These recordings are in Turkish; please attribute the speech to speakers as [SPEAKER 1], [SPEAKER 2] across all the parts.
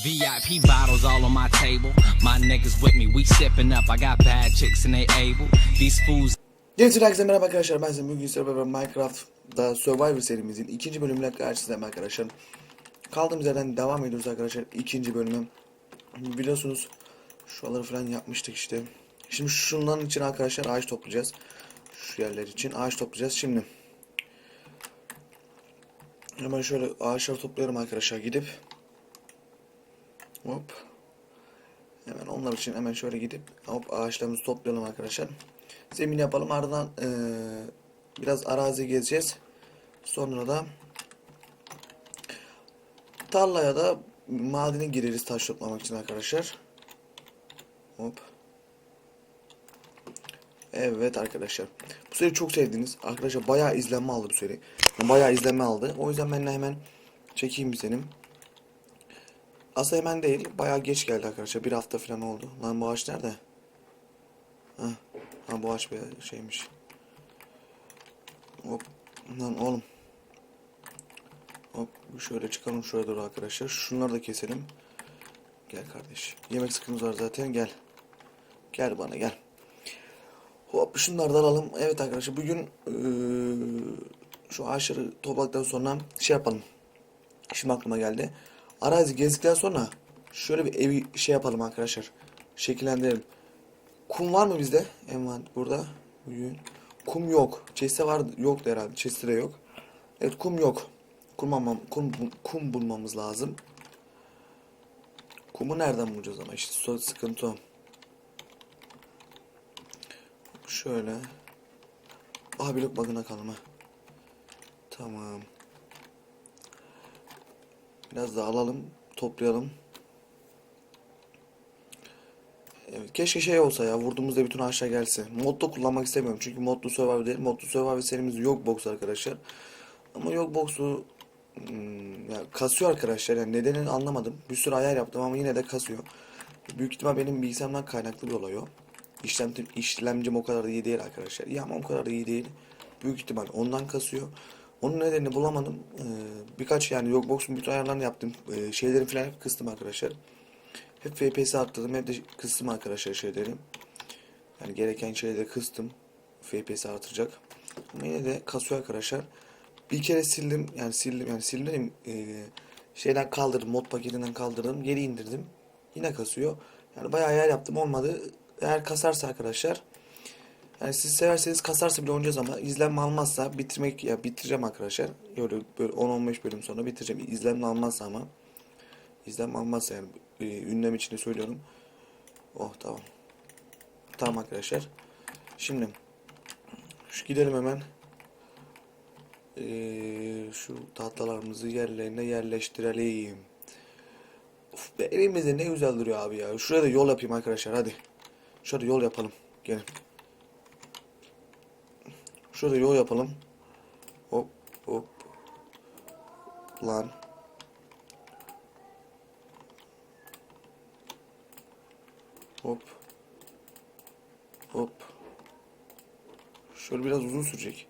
[SPEAKER 1] VIP bottles all on my table. My niggas with me, we stepping up. I got bad chicks and they able. These fools
[SPEAKER 2] Gençler herkese merhaba arkadaşlar ben size bugün sizlerle beraber Minecraft'da Survivor serimizin ikinci bölümüyle karşınızdayım arkadaşlar. Kaldığımız yerden devam ediyoruz arkadaşlar ikinci bölümü. Biliyorsunuz şuraları falan yapmıştık işte. Şimdi şundan için arkadaşlar ağaç toplayacağız. Şu yerler için ağaç toplayacağız şimdi. Hemen şöyle ağaçları toplayalım arkadaşlar gidip. Hop. Hemen onlar için hemen şöyle gidip hop ağaçlarımızı toplayalım arkadaşlar. Zemin yapalım ardından eee, biraz arazi gezeceğiz. Sonra da tarlaya da madene gireriz taş toplamak için arkadaşlar. Hop. Evet arkadaşlar. Bu seri çok sevdiniz. Arkadaşlar bayağı izlenme aldı bu seri. Yani bayağı izlenme aldı. O yüzden ben de hemen çekeyim bir senin. Aslında hemen değil. Bayağı geç geldi arkadaşlar. Bir hafta falan oldu. Lan bu ağaç nerede? Heh. Ha bu ağaç bir şeymiş. Hop. Lan oğlum. Hop. Şöyle çıkalım şuraya doğru arkadaşlar. Şunları da keselim. Gel kardeş. Yemek sıkıntımız var zaten. Gel. Gel bana gel. Hop şunları da alalım. Evet arkadaşlar bugün eee, şu ağaçları topladıktan sonra şey yapalım. Şimdi aklıma geldi. Arazi gezdikten sonra şöyle bir evi şey yapalım arkadaşlar. Şekillendirelim. Kum var mı bizde? Envan burada. Bugün. Kum yok. Chest'te var yoktu herhalde. Chest'te de yok. Evet kum yok. Kum, kum, kum bulmamız lazım. Kumu nereden bulacağız ama işte sıkıntı o. Şöyle. Aha blok bug'ına kalma. Tamam. Biraz daha alalım. Toplayalım. Evet, keşke şey olsa ya vurduğumuzda bütün ağaçlar gelse. Modda kullanmak istemiyorum çünkü modlu survival değil. Modlu survival serimiz yok box arkadaşlar. Ama yok box'u hmm, ya kasıyor arkadaşlar. Yani nedenini anlamadım. Bir sürü ayar yaptım ama yine de kasıyor. Büyük ihtimal benim bilgisayarımdan kaynaklı bir olay o. İşlemcim, işlemcim o kadar da iyi değil arkadaşlar. İyi ama o kadar da iyi değil. Büyük ihtimal ondan kasıyor. Onun nedenini bulamadım. Ee, birkaç yani yok bütün ayarlarını yaptım. Ee, şeyleri falan hep kıstım arkadaşlar. Hep FPS arttırdım hep de kıstım arkadaşlar şeyleri. Yani gereken şeyleri kıstım. FPS artıracak. Ama yine de kasıyor arkadaşlar. Bir kere sildim yani sildim yani sildim e, şeyden kaldırdım mod paketinden kaldırdım geri indirdim. Yine kasıyor. Yani bayağı ayar yaptım olmadı. Eğer kasarsa arkadaşlar yani siz severseniz kasarsa bile oynayacağız ama izlenme almazsa bitirmek ya bitireceğim arkadaşlar. Böyle, böyle 10-15 bölüm sonra bitireceğim. İzlenme almazsa ama İzlenme almazsa yani e, ünlem içinde söylüyorum. Oh tamam. Tamam arkadaşlar. Şimdi şu gidelim hemen. Ee, şu tahtalarımızı yerlerine yerleştirelim. Of be evimizde ne güzel duruyor abi ya. Şuraya da yol yapayım arkadaşlar hadi. Şurada yol yapalım. Gelin. Şurada yol yapalım. Hop hop. Lan. Hop. Hop. Şöyle biraz uzun sürecek.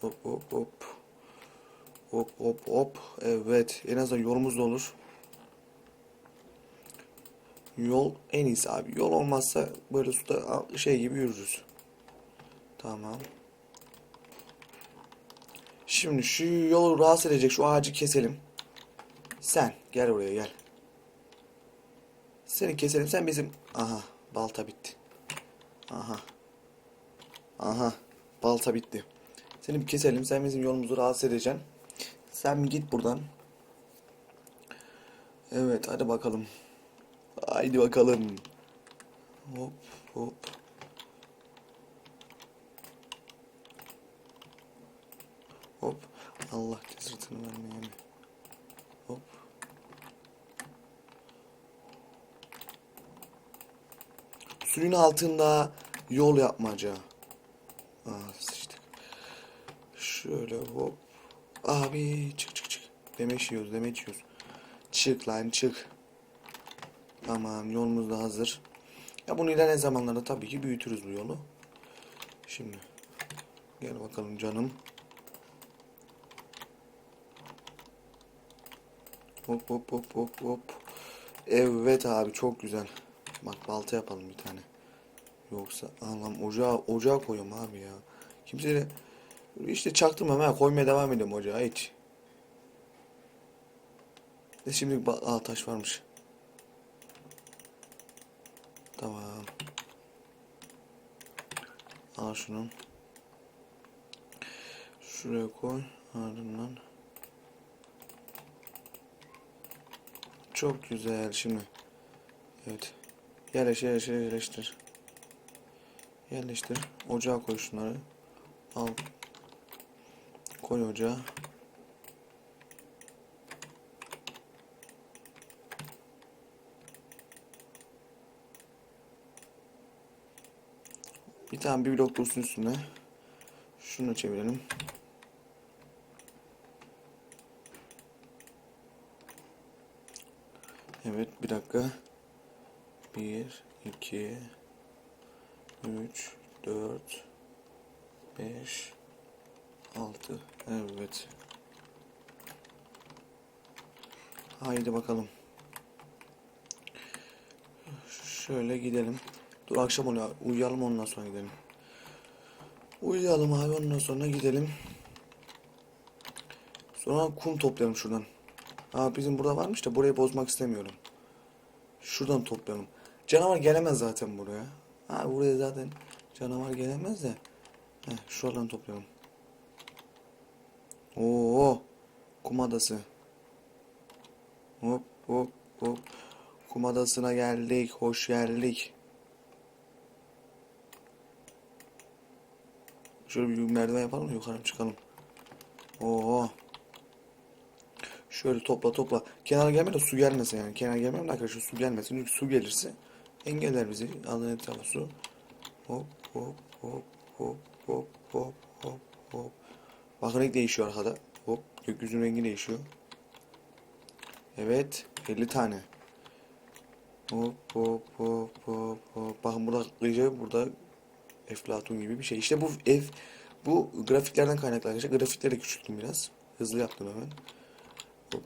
[SPEAKER 2] Hop hop hop. Hop hop hop. Evet. En azından yolumuz da olur. Yol en iyisi abi. Yol olmazsa böyle suda şey gibi yürürüz. Tamam. Şimdi şu yolu rahatsız edecek şu ağacı keselim. Sen gel buraya gel. Seni keselim. Sen bizim... Aha. Balta bitti. Aha. Aha. Balta bitti. Seni bir keselim. Sen bizim yolumuzu rahatsız edeceksin. Sen git buradan. Evet. Hadi bakalım. Haydi bakalım. Hop. Hop. Allah cızırtını vermeye. Hop. Suyun altında yol yapmaca. Ah sıçtık. Şöyle hop. Abi çık çık çık. Demeç yiyoruz demeç yiyoruz. Çık lan çık. Tamam yolumuz da hazır. Ya bunu ilerleyen zamanlarda tabii ki büyütürüz bu yolu. Şimdi. Gel bakalım canım. Hop hop hop hop hop. Evet abi çok güzel. Bak balta yapalım bir tane. Yoksa anlam ocağa ocağa koyuyorum abi ya. Kimse de işte çaktırmam ha koymaya devam edeyim ocağa hiç. E şimdi aa taş varmış. Tamam. Al şunu. Şuraya koy. Ardından. Çok güzel şimdi. Evet. Yerleş yerleş yerleştir. Yerleştir. Ocağa koy şunları. Al. Koy ocağa. Bir tane bir blok dursun üstüne. Şunu çevirelim. Evet bir dakika. 1, 2, 3, 4, 5, 6. Evet. Haydi bakalım. Şöyle gidelim. Dur akşam oluyor. Uyuyalım ondan sonra gidelim. Uyuyalım abi ondan sonra gidelim. Sonra kum toplayalım şuradan. Aa bizim burada varmış da burayı bozmak istemiyorum. Şuradan toplayalım. Canavar gelemez zaten buraya. Ha buraya zaten canavar gelemez de. Heh, şuradan toplayalım. Oo, kum adası. Hop hop hop. Kum adasına geldik. Hoş geldik. Şöyle bir merdiven yapalım da yukarı çıkalım. Oo. Şöyle topla topla. Kenara gelme de su gelmesin yani. Kenara gelmem de arkadaşlar su gelmesin. Çünkü su gelirse engeller bizi. Alan etrafı su. Hop hop hop hop hop hop hop hop. Bakın renk değişiyor arkada. Hop gökyüzünün rengi değişiyor. Evet 50 tane. Hop hop hop hop hop. Bakın burada gece burada Eflatun gibi bir şey. İşte bu ev bu grafiklerden kaynaklı arkadaşlar. Grafikleri de küçülttüm biraz. Hızlı yaptım hemen. Hop.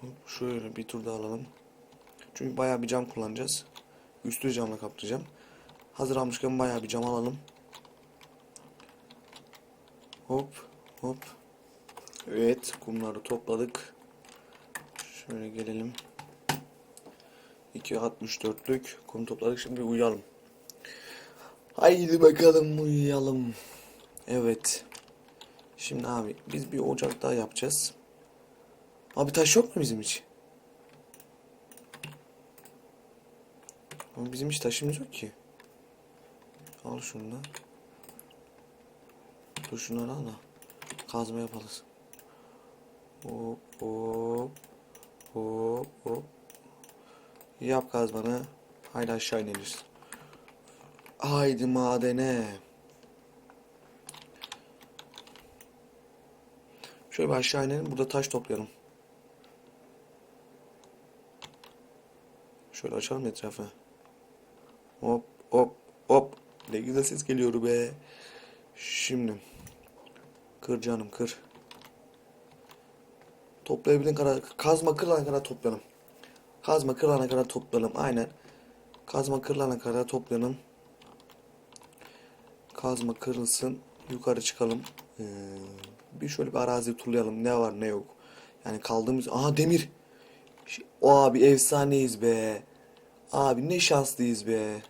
[SPEAKER 2] Hop, Şöyle bir tur daha alalım. Çünkü bayağı bir cam kullanacağız. Üstü camla kaplayacağım. Hazır almışken bayağı bir cam alalım. Hop hop. Evet kumları topladık. Şöyle gelelim. 2.64'lük kum topladık. Şimdi uyuyalım. Haydi bakalım uyuyalım. Evet. Şimdi abi biz bir ocak daha yapacağız. Abi taş yok mu bizim hiç? Ama bizim hiç taşımız yok ki. Al şunu da. Dur şunları al da. Kazma yapalım. Hop hop. Hop hop. Yap kazmanı. Haydi aşağı ineriz. Haydi madene. Şöyle bir aşağı inelim. Burada taş toplayalım. Şöyle açalım etrafı. Hop hop hop. Ne güzel ses geliyor be. Şimdi. Kır canım kır. Toplayabildiğin kadar kazma kırılana kadar toplayalım. Kazma kırılana kadar toplayalım. Aynen. Kazma kırılana kadar toplayalım. Kazma kırılsın. Yukarı çıkalım. Ee, bir şöyle bir arazi turlayalım. Ne var ne yok. Yani kaldığımız... Aha demir. O abi efsaneyiz be. Abi ne şanslıyız be.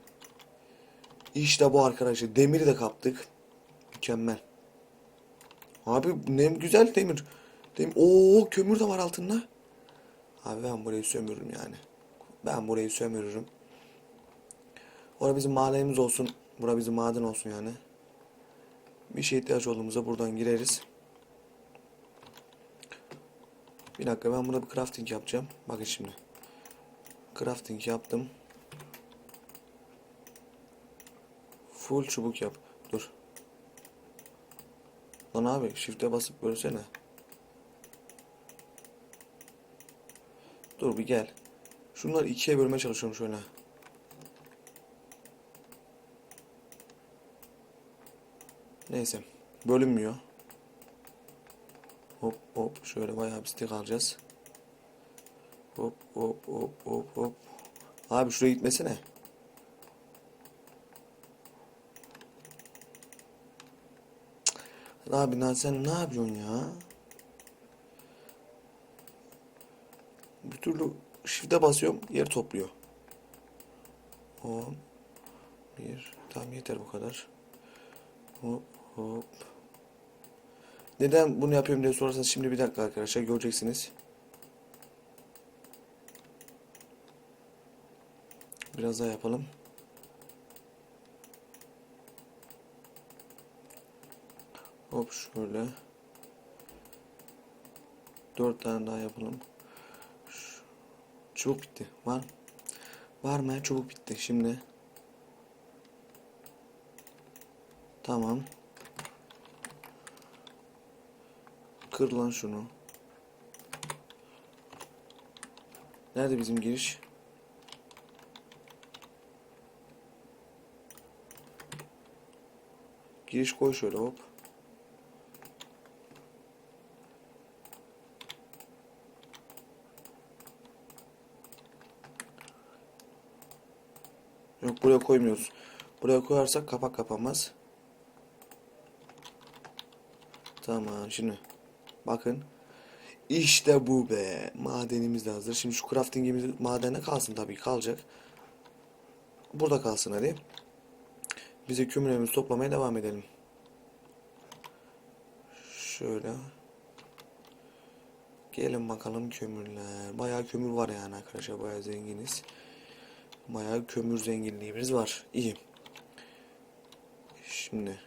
[SPEAKER 2] İşte bu arkadaşlar. Demiri de kaptık. Mükemmel. Abi ne güzel demir. Demir. Oo kömür de var altında. Abi ben burayı sömürürüm yani. Ben burayı sömürürüm. Orada bizim mahallemiz olsun. Bura bizim maden olsun yani. Bir şey ihtiyaç olduğumuzda buradan gireriz. Bir dakika ben burada bir crafting yapacağım. Bakın şimdi. Crafting yaptım. Full çubuk yap. Dur. Lan abi shift'e basıp bölsene. Dur bir gel. Şunları ikiye bölmeye çalışıyorum şöyle. Neyse. Bölünmüyor. Hop hop şöyle bayağı bir stek alacağız. Hop hop hop hop hop. Abi şuraya gitmesene. Abi lan sen ne yapıyorsun ya? Bir türlü shift'e basıyorum yer topluyor. 10 bir tamam yeter bu kadar. Hop hop. Neden bunu yapıyorum diye sorarsanız şimdi bir dakika arkadaşlar göreceksiniz. Biraz daha yapalım. Hop şöyle. Dört tane daha yapalım. Çubuk bitti. Var. Var mı? Çubuk bitti. Şimdi. Tamam. Kır lan şunu. Nerede bizim giriş? Giriş koy şöyle hop. Yok buraya koymuyoruz. Buraya koyarsak kapak kapanmaz. Tamam şimdi. Bakın. İşte bu be. Madenimiz de hazır. Şimdi şu craftingimiz madene kalsın tabii kalacak. Burada kalsın hadi. Bize kömürlerimizi toplamaya devam edelim. Şöyle. Gelin bakalım kömürler. Bayağı kömür var yani arkadaşlar. Bayağı zenginiz. Bayağı kömür zenginliğimiz var. İyi. Şimdi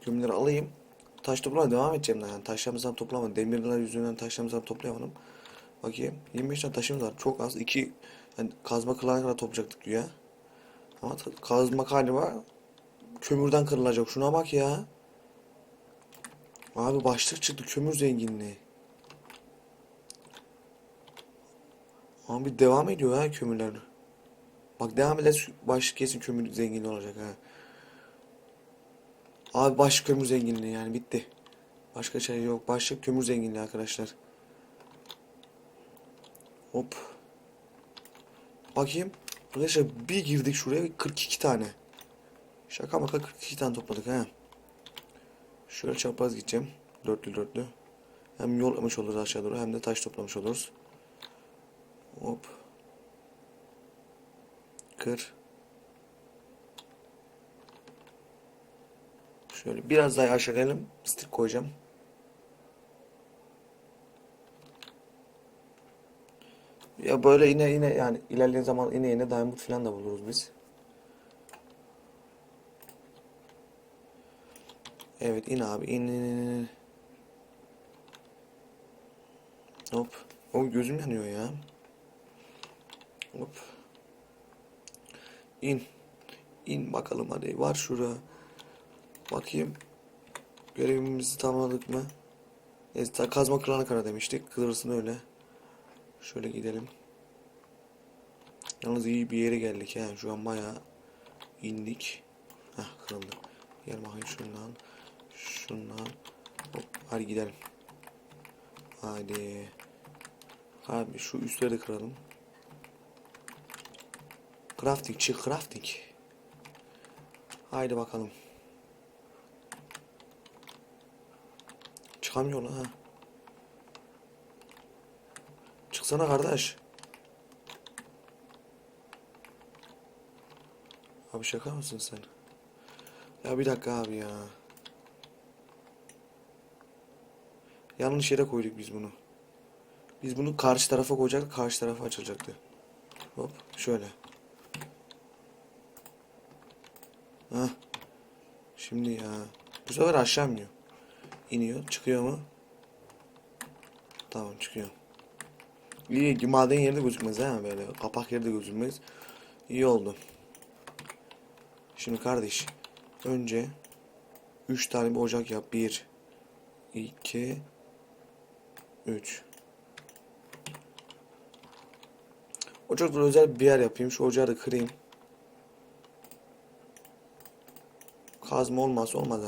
[SPEAKER 2] kömürleri alayım. Taş toplamaya devam edeceğim daha yani. Taşlarımızdan toplamadım. Demirler yüzünden taşlarımızdan toplayamadım. Bakayım. 25 tane taşımız var. Çok az. 2 yani kazma kılana kadar toplayacaktık güya. Ama kazma galiba kömürden kırılacak. Şuna bak ya. Abi başlık çıktı kömür zenginliği. Abi devam ediyor ha kömürler. Bak devam eder başlık kesin kömür zenginliği olacak ha. Abi başlık kömür zenginliği yani bitti. Başka şey yok. Başlık kömür zenginliği arkadaşlar. Hop. Bakayım. Arkadaşlar bir girdik şuraya 42 tane. Şaka maka 42 tane topladık ha. Şöyle çapraz gideceğim. Dörtlü dörtlü. Hem yol yapmış oluruz aşağı doğru hem de taş toplamış oluruz. Hop. Kır. Şöyle biraz daha aşağı inelim. Stick koyacağım. Ya böyle yine yine yani ilerleyen zaman yine yine diamond falan da buluruz biz. Evet in abi in in in. Hop. O gözüm yanıyor ya. Hop. İn. İn bakalım hadi. Var şura. Bakayım. Görevimizi tamamladık mı? Evet, kazma kırana kadar demiştik. Kılırsın öyle. Şöyle gidelim. Yalnız iyi bir yere geldik yani. Şu an bayağı indik. Heh kırıldı. Gel bakayım şundan. Şundan. Hop, hadi gidelim. Hadi. Abi şu üstleri de kıralım. Crafting çık crafting. Haydi bakalım. Çıkamıyor lan ha. Çıksana kardeş. Abi şaka mısın sen? Ya bir dakika abi ya. Yanlış yere koyduk biz bunu. Biz bunu karşı tarafa koyacaktık, karşı tarafa açılacaktı. Hop, şöyle. Hah. Şimdi ya. Bu sefer aşağı iniyor. İniyor, çıkıyor mu? Tamam, çıkıyor. İyi ki maden yeri de gözükmez ha böyle. Kapak yeri de gözükmez. İyi oldu. Şimdi kardeş. Önce 3 tane bir ocak yap. 1 2 3 Ocakta özel bir yer yapayım. Şu ocağı da kırayım. Kazma olmazsa olmaz.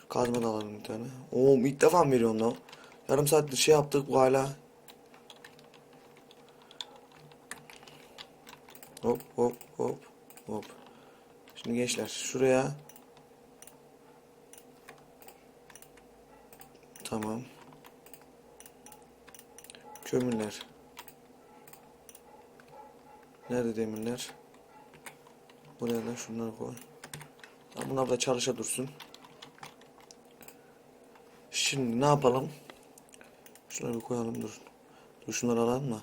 [SPEAKER 2] Şu Kazma da alalım bir tane. Oo ilk defa mı veriyorsun lan? Yarım saattir şey yaptık bu hala. Hop hop hop hop. Şimdi gençler şuraya. Tamam. Kömürler. Nerede demirler? Buraya da şunları koy. Tamam, bunlar da çalışa dursun. Şimdi ne yapalım? Şunları bir koyalım dur. Dur şunları alalım mı?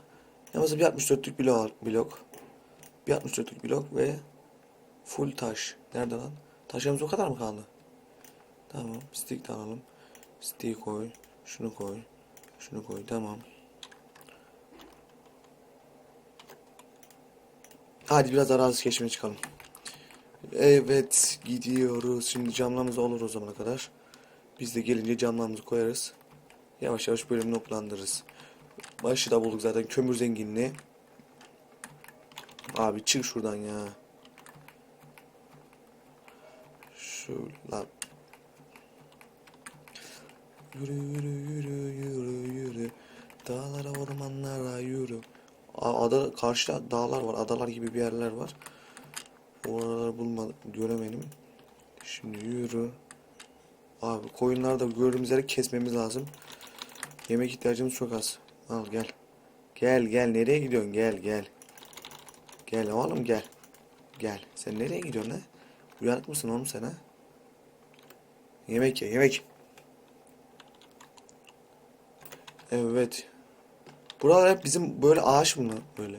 [SPEAKER 2] Yalnız bir 64'lük blok, blok. Bir 64'lük blok ve full taş. Nerede lan? Taşımız o kadar mı kaldı? Tamam. Stick de alalım. Stick koy. Şunu koy. Şunu koy. Tamam. Hadi biraz arazi keşfine çıkalım. Evet gidiyoruz. Şimdi camlarımız olur o zamana kadar. Biz de gelince camlarımızı koyarız. Yavaş yavaş bölümünü noktalandırırız. Başı da bulduk zaten kömür zenginliği. Abi çık şuradan ya. Şu lan. Yürü yürü yürü yürü yürü. Dağlara ormanlara yürü. Ada karşıda dağlar var. Adalar gibi bir yerler var. Oraları bulmadım. Göremedim. Şimdi yürü. Abi koyunları da gördüğümüz yere kesmemiz lazım. Yemek ihtiyacımız çok az. Al gel. Gel gel nereye gidiyorsun? Gel gel. Gel oğlum gel. Gel. Sen nereye gidiyorsun ha? Uyanık mısın oğlum sen ha? Yemek ye yemek. Evet. Buralar hep bizim böyle ağaç mı böyle?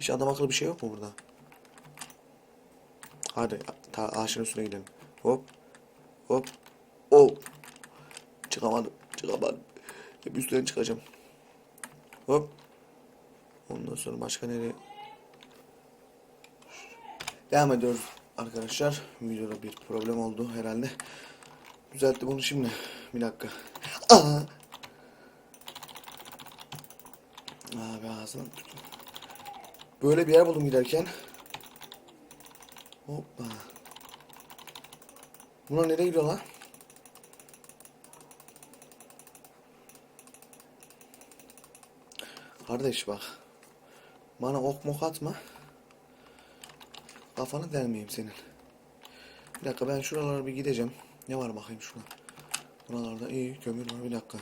[SPEAKER 2] Hiç adam akıllı bir şey yok mu burada? Hadi ta ağaçın üstüne gidelim. Hop. Hop. Hop. Çıkamadım. Çıkamadım. Hep üstüne çıkacağım. Hop. Ondan sonra başka nereye? Devam ediyoruz arkadaşlar. Videoda bir problem oldu herhalde. Düzelttim bunu şimdi. Bir dakika. Aa! Abi tuttum. Böyle bir yer buldum giderken. Hoppa. Bunlar nereye gidiyor lan? Kardeş bak. Bana ok mok atma. Kafanı delmeyeyim senin. Bir dakika ben şuralara bir gideceğim. Ne var bakayım şuna. Buralarda iyi kömür var bir dakika.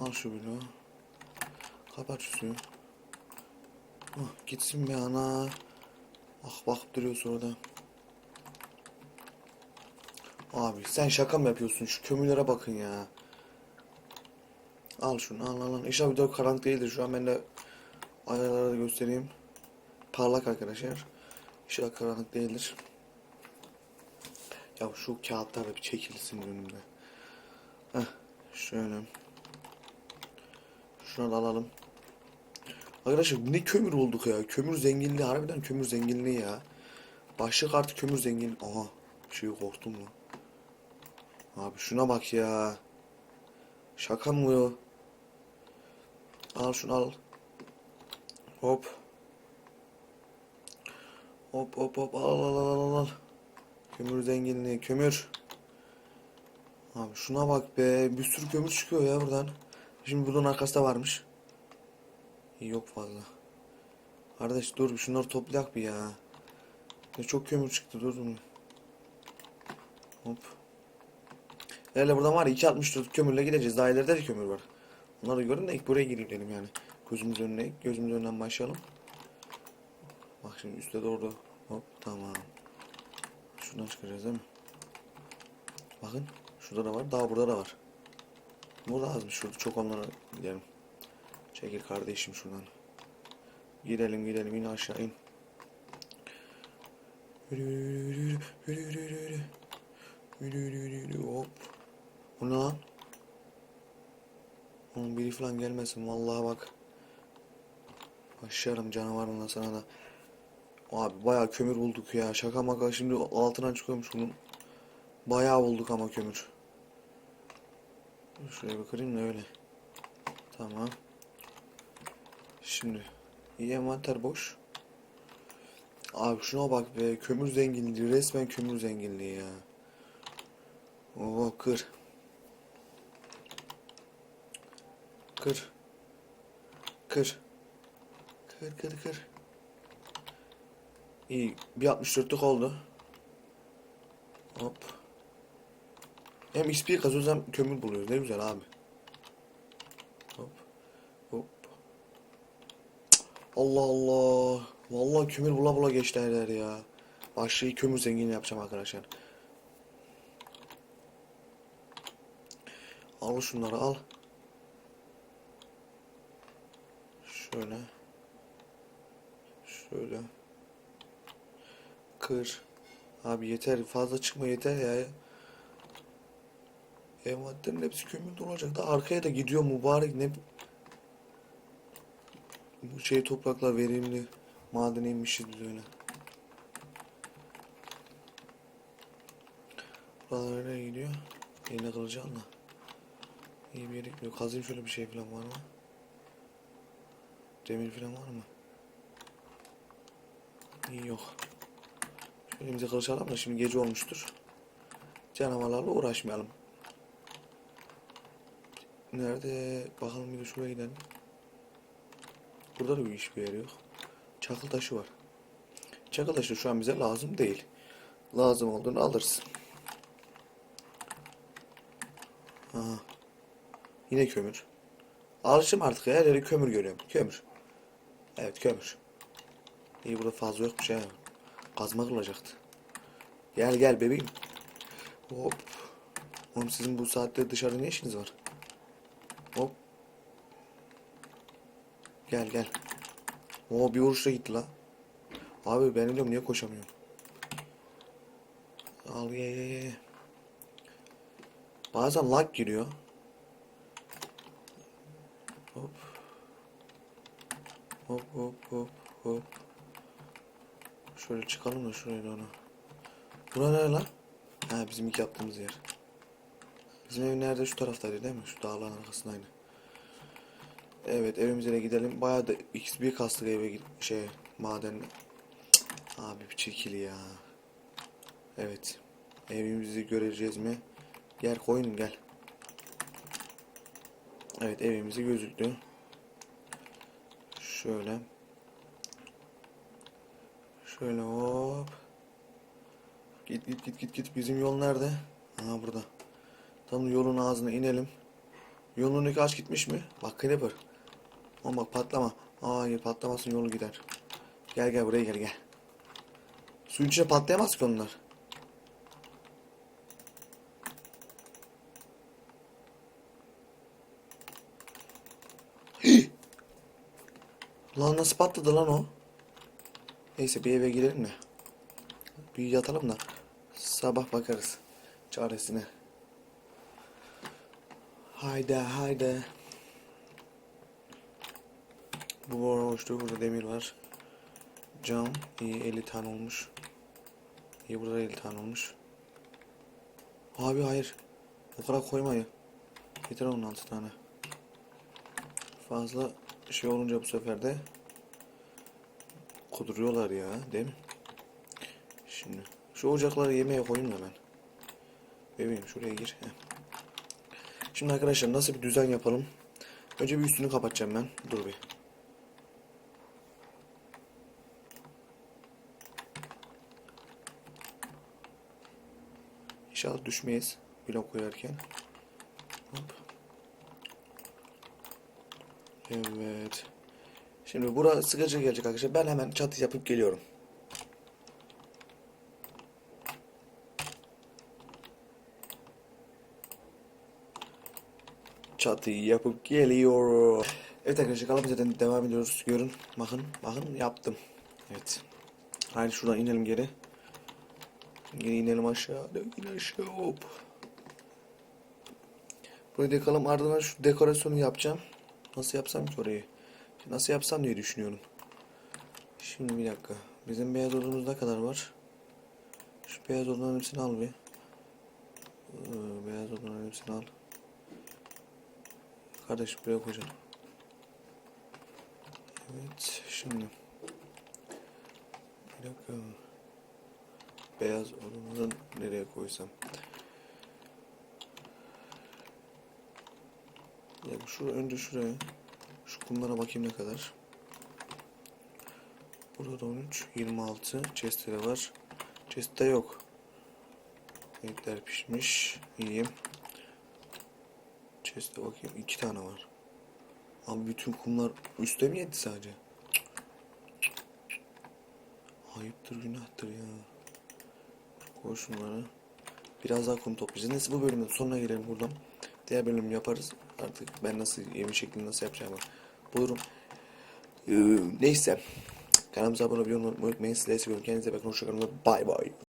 [SPEAKER 2] Al şu bloğu. Kapat şu suyu. Ah, gitsin be ana. Ah bakıp duruyorsun orada. Abi sen şaka mı yapıyorsun? Şu kömürlere bakın ya. Al şunu al al al. İnşallah video karanlık değildir. Şu an ben de ayarları da göstereyim. Parlak arkadaşlar. İnşallah karanlık değildir. Ya şu kağıtlar da bir çekilsin önümde. Heh şöyle. Şunu alalım. Arkadaşlar ne kömür olduk ya. Kömür zenginliği harbiden kömür zenginliği ya. Başlık artık kömür zenginliği. Aha bir şey korktum mu? Abi şuna bak ya. Şaka mı bu? Al şunu al. Hop. Hop hop hop al al al al al. Kömür zenginliği kömür. Abi şuna bak be bir sürü kömür çıkıyor ya buradan. Şimdi bunun arkasında varmış. Yok fazla. Kardeş dur şunları toplayak bir ya. Ne çok kömür çıktı dur. Hop. Herhalde buradan var ya 2.64 kömürle gideceğiz. Daha ileride de kömür var. Onları görün de ilk buraya gireyim dedim yani. Gözümüz önüne, gözümüz önünden başlayalım. Bak şimdi üstte doğru. Hop tamam. Şuradan çıkacağız değil mi? Bakın şurada da var. Daha burada da var. Burada azmış şurada. Çok onlara gidelim. Çekil kardeşim şuradan. Gidelim gidelim in aşağı in. Yürü yürü yürü yürü yürü yürü yürü. Yürü yürü yürü hop. Bu ne lan? Onun biri falan gelmesin vallahi bak. Başlarım canavarına sana da. Abi bayağı kömür bulduk ya. Şaka maka şimdi altına çıkıyormuş bunun. Bayağı bulduk ama kömür. Şuraya bir da öyle. Tamam. Şimdi iyi envanter boş. Abi şuna bak be kömür zenginliği resmen kömür zenginliği ya. Oo kır. Kır. Kır. Kır kır kır. İyi. Bir 64'lük oldu. Hop. Hem XP kazıyoruz hem kömür buluyoruz. Ne güzel abi. Hop. Hop. Allah Allah. Vallahi kömür bula bula geçti her ya. Başlığı kömür zengini yapacağım arkadaşlar. Al şunları al. Şöyle. Şöyle. Kır. Abi yeter fazla çıkma yeter ya. Envanterin hepsi kömür dolacak da arkaya da gidiyor mübarek ne bu şey topraklar verimli madene inmişiz biz öyle. Buralar nereye gidiyor? Yine kılacağım da. İyi bir yere gidiyor. Kazayım şöyle bir şey falan var mı? Demir falan var mı? İyi yok. Şöyle elimize kılıç alalım da şimdi gece olmuştur. Canavarlarla uğraşmayalım. Nerede? Bakalım bir de şuraya gidelim. Burada da bir hiçbir yer yok. Çakıl taşı var. Çakıl taşı şu an bize lazım değil. Lazım olduğunu alırız. Aha. Yine kömür. Alışım artık ya, her yeri kömür görüyorum. Kömür. Evet kömür. İyi burada fazla yokmuş ha. Kazma kılacaktı. Gel gel bebeğim. Hop. Oğlum sizin bu saatte dışarıda ne işiniz var? Hop. Gel gel. Oo bir vuruşla gitti la. Abi ben diyorum niye koşamıyorum? Al ye ye ye. Bazen lag giriyor. Hop. Hop hop hop hop. Şöyle çıkalım da şuraya doğru. Bura ne lan? Ha bizim ilk yaptığımız yer. Bizim ev nerede? Şu taraftaydı değil mi? Şu dağların arkasındaydı. Evet evimize de gidelim. Bayağı da XP kastık eve git şey maden. Abi bir çekil ya. Evet. Evimizi göreceğiz mi? Gel koyunum gel. Evet evimizi gözüktü. Şöyle. Şöyle hop. Git git git git git. Bizim yol nerede? Aha burada. Tam yolun ağzına inelim. Yolun önü kaç gitmiş mi? Bak Creeper. Ama bak patlama. Hayır patlamasın yolu gider. Gel gel buraya gel gel. Suyun içine patlayamaz ki onlar. Lan nasıl patladı lan o? Neyse bir eve girelim de. Bir yatalım da. Sabah bakarız. Çaresine. Haydi haydi. Bu boştu. Burada demir var. Cam. iyi 50 tane olmuş. İyi burada da 50 tane olmuş. Abi hayır. O kadar koymayı. Yeter onun 6 tane. Fazla şey olunca bu sefer de kuduruyorlar ya değil mi? Şimdi şu ocakları yemeğe koyayım da ben. Bebeğim şuraya gir. Heh. Şimdi arkadaşlar nasıl bir düzen yapalım? Önce bir üstünü kapatacağım ben. Dur bir. İnşallah düşmeyiz blok koyarken. Hop. Evet. Şimdi bura sıkıcı gelecek arkadaşlar. Ben hemen çatı yapıp geliyorum. Çatıyı yapıp geliyor. Evet arkadaşlar kaldığımız yerden devam ediyoruz. Görün. Bakın. Bakın yaptım. Evet. Haydi şuradan inelim geri. Geri inelim aşağı. İn aşağı hop. Burayı da yakalım. Ardından şu dekorasyonu yapacağım. Nasıl yapsam ki orayı? Nasıl yapsam diye düşünüyorum. Şimdi bir dakika. Bizim beyaz odamız ne kadar var? Şu beyaz odanın hepsini al bir. Ee, beyaz odanın hepsini al. Kardeş buraya koyacağım. Evet şimdi. Bir dakika. Beyaz olmadan nereye koysam. Ya şu önce şuraya. Şu kumlara bakayım ne kadar. Burada da 13, 26 chest'leri var. Chest'te yok. Etler pişmiş. İyiyim. Chest'e bakayım. iki tane var. Abi bütün kumlar üstte mi yetti sadece? Ayıptır günahtır ya. Koy şunları. Biraz daha kum toplayacağız. Neyse bu bölümün sonuna gelelim buradan. Diğer bölüm yaparız. Artık ben nasıl yemin şeklini nasıl yapacağımı bulurum. Ee, neyse. Kanalımıza abone olmayı unutmayın. Sizleri seviyorum. Kendinize bakın. Hoşçakalın. Bay bay.